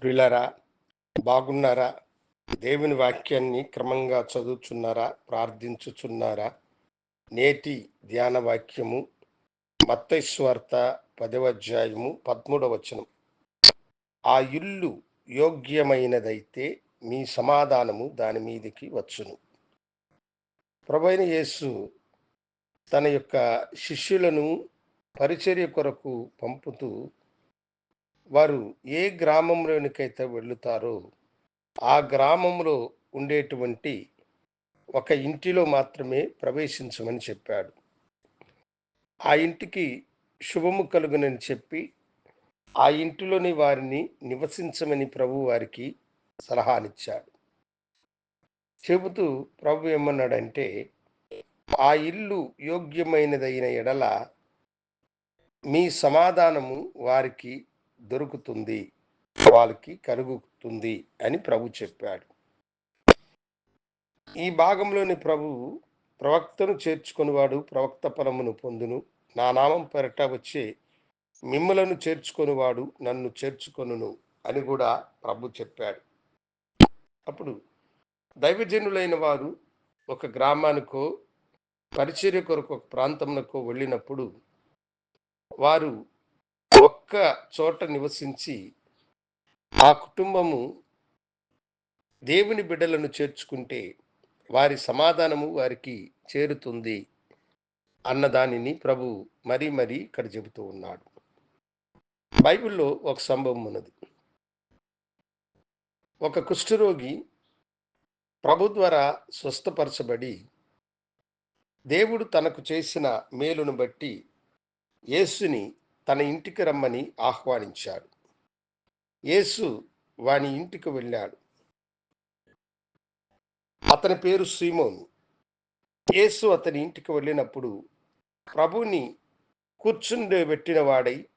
ప్రియులారా బాగున్నారా? దేవుని వాక్యాన్ని క్రమంగా చదువుచున్నారా? ప్రార్థించుచున్నారా? నేటి ధ్యాన వాక్యము మత్తైస్వార్త పదవ అధ్యాయము పదమూడవ వచనం. ఆ ఇల్లు యోగ్యమైనదైతే మీ సమాధానము దాని మీదికి వచ్చును. ప్రభైన యేసు తన యొక్క శిష్యులను పరిచర్య కొరకు పంపుతూ వారు ఏ గ్రామంలోనికైతే వెళుతారో ఆ గ్రామంలో ఉండేటువంటి ఒక ఇంటిలో మాత్రమే ప్రవేశించమని చెప్పాడు. ఆ ఇంటికి శుభము కలుగునని చెప్పి ఆ ఇంటిలోని వారిని నివసించమని ప్రభు వారికి సలహానిచ్చాడు. చెబుతూ ప్రభు ఏమన్నాడంటే ఆ ఇల్లు యోగ్యమైనదైన ఎడల మీ సమాధానము వారికి దొరుకుతుంది వాళ్ళకి కలుగుతుంది అని ప్రభు చెప్పాడు. ఈ భాగంలోని ప్రభు ప్రవక్తను చేర్చుకునివాడు ప్రవక్త ఫలమును పొందును. నా నామం పెరట వచ్చే మిమ్మలను చేర్చుకొనివాడు నన్ను చేర్చుకొనును అని కూడా ప్రభు చెప్పాడు. అప్పుడు దైవజనులైన వారు ఒక గ్రామానికో పరిచర్య కొరకు ఒక ప్రాంతంలో వెళ్ళినప్పుడు వారు ఒక్క చోట నివసించి ఆ కుటుంబము దేవుని బిడ్డలను చేర్చుకుంటే వారి సమాధానము వారికి చేరుతుంది అన్నదానిని ప్రభు మరీ మరీ ఇక్కడ చెబుతూ ఉన్నాడు. బైబిల్లో ఒక సంభవం ఉన్నది. ఒక కుష్ఠరోగి ప్రభు ద్వారా స్వస్థపరచబడి దేవుడు తనకు చేసిన మేలును బట్టి యేసుని తన ఇంటికి రమ్మని ఆహ్వానించాడు. యేసు వాని ఇంటికి వెళ్ళాడు. అతని పేరు సీమోను. యేసు అతని ఇంటికి వెళ్ళినప్పుడు ప్రభుని కూర్చుండబెట్టిన వాడై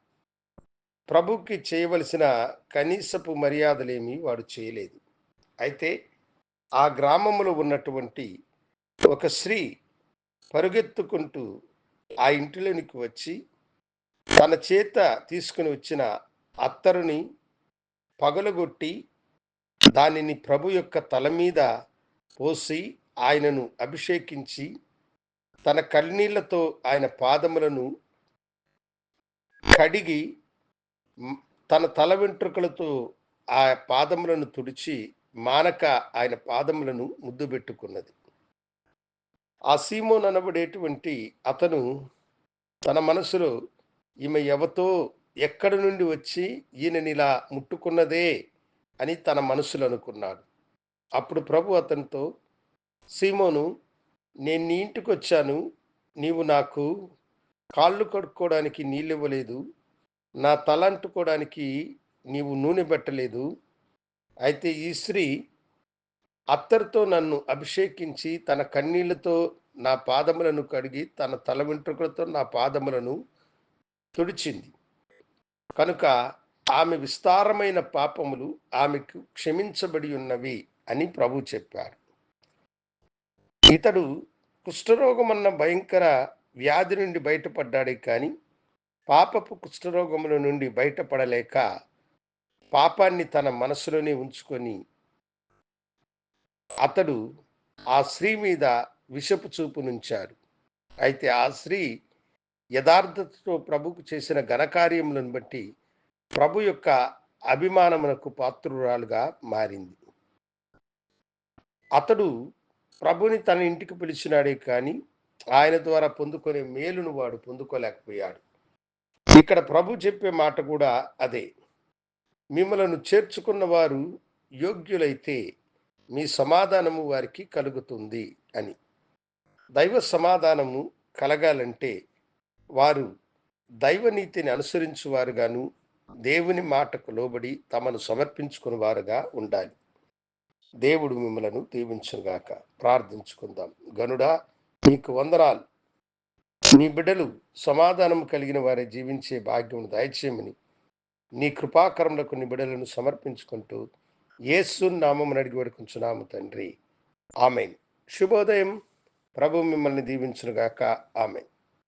ప్రభుకి చేయవలసిన కనీసపు మర్యాదలేమీ వాడు చేయలేదు. అయితే ఆ గ్రామంలో ఉన్నటువంటి ఒక స్త్రీ పరుగెత్తుకుంటూ ఆ ఇంటిలోనికి వచ్చి తన చేత తీసుకుని వచ్చిన అత్తరుని పగలగొట్టి దానిని ప్రభు యొక్క తల మీద పోసి ఆయనను అభిషేకించి తన కన్నీళ్ళతో ఆయన పాదములను కడిగి తన తల వెంట్రుకలతో ఆ పాదములను తుడిచి మానక ఆయన పాదములను ముద్దు పెట్టుకున్నది. ఆ సీమోన్ అనబడేటువంటి అతను తన మనసులో ఈమె ఎవతో ఎక్కడి నుండి వచ్చి ఈయనని ఇలా ముట్టుకున్నదే అని తన మనసులో అనుకున్నాడు. అప్పుడు ప్రభు అతనితో సీమోను నేను నీ ఇంటికి వచ్చాను. నీవు నాకు కాళ్ళు కడుక్కోవడానికి నీళ్ళు ఇవ్వలేదు నా తల అంటుకోవడానికి నీవు నూనె పెట్టలేదు. అయితే ఈ స్త్రీ అత్తరితో నన్ను అభిషేకించి తన కన్నీళ్ళతో నా పాదములను కడిగి తన తల వెంట్రుకలతో నా పాదములను తుడిచింది. కనుక ఆమె విస్తారమైన పాపములు ఆమెకు క్షమించబడి ఉన్నవి అని ప్రభు చెప్పారు. ఇతడు కుష్ఠరోగం అన్న భయంకర వ్యాధి నుండి బయటపడ్డాడే కానీ పాపపు కుష్ఠరోగముల నుండి బయటపడలేక పాపాన్ని తన మనసులోనే ఉంచుకొని అతడు ఆ స్త్రీ మీద విషపు చూపు నుంచారు అయితే ఆ స్త్రీ యథార్థతతో ప్రభుకు చేసిన ఘనకార్యములను బట్టి ప్రభు యొక్క అభిమానమునకు పాత్రురాలుగా మారింది. అతడు ప్రభుని తన ఇంటికి పిలిచినాడే కానీ ఆయన ద్వారా పొందుకునే మేలును వాడు పొందుకోలేకపోయాడు. ఇక్కడ ప్రభు చెప్పే మాట కూడా అదే. మిమ్మలను చేర్చుకున్న వారు యోగ్యులైతే మీ సమాధానము వారికి కలుగుతుంది అని. దైవ సమాధానము కలగాలంటే వారు దైవనీతిని అనుసరించువారుగాను దేవుని మాటకు లోబడి తమను సమర్పించుకుని వారుగా ఉండాలి. దేవుడు మిమ్మలను దీవించుగాక ప్రార్థించుకుందాం. గనుడా నీకు వందనాలు. నీ బిడ్డలు సమాధానం కలిగిన వారే జీవించే భాగ్యం దయచేయమని నీ కృపాకరములకు నీ బిడ్డలను సమర్పించుకుంటూ యేసు నామం అడిగి వేడుకుంటున్నాము తండ్రి. ఆమెన్. శుభోదయం. ప్రభు మిమ్మల్ని దీవించునుగాక. ఆమెన్.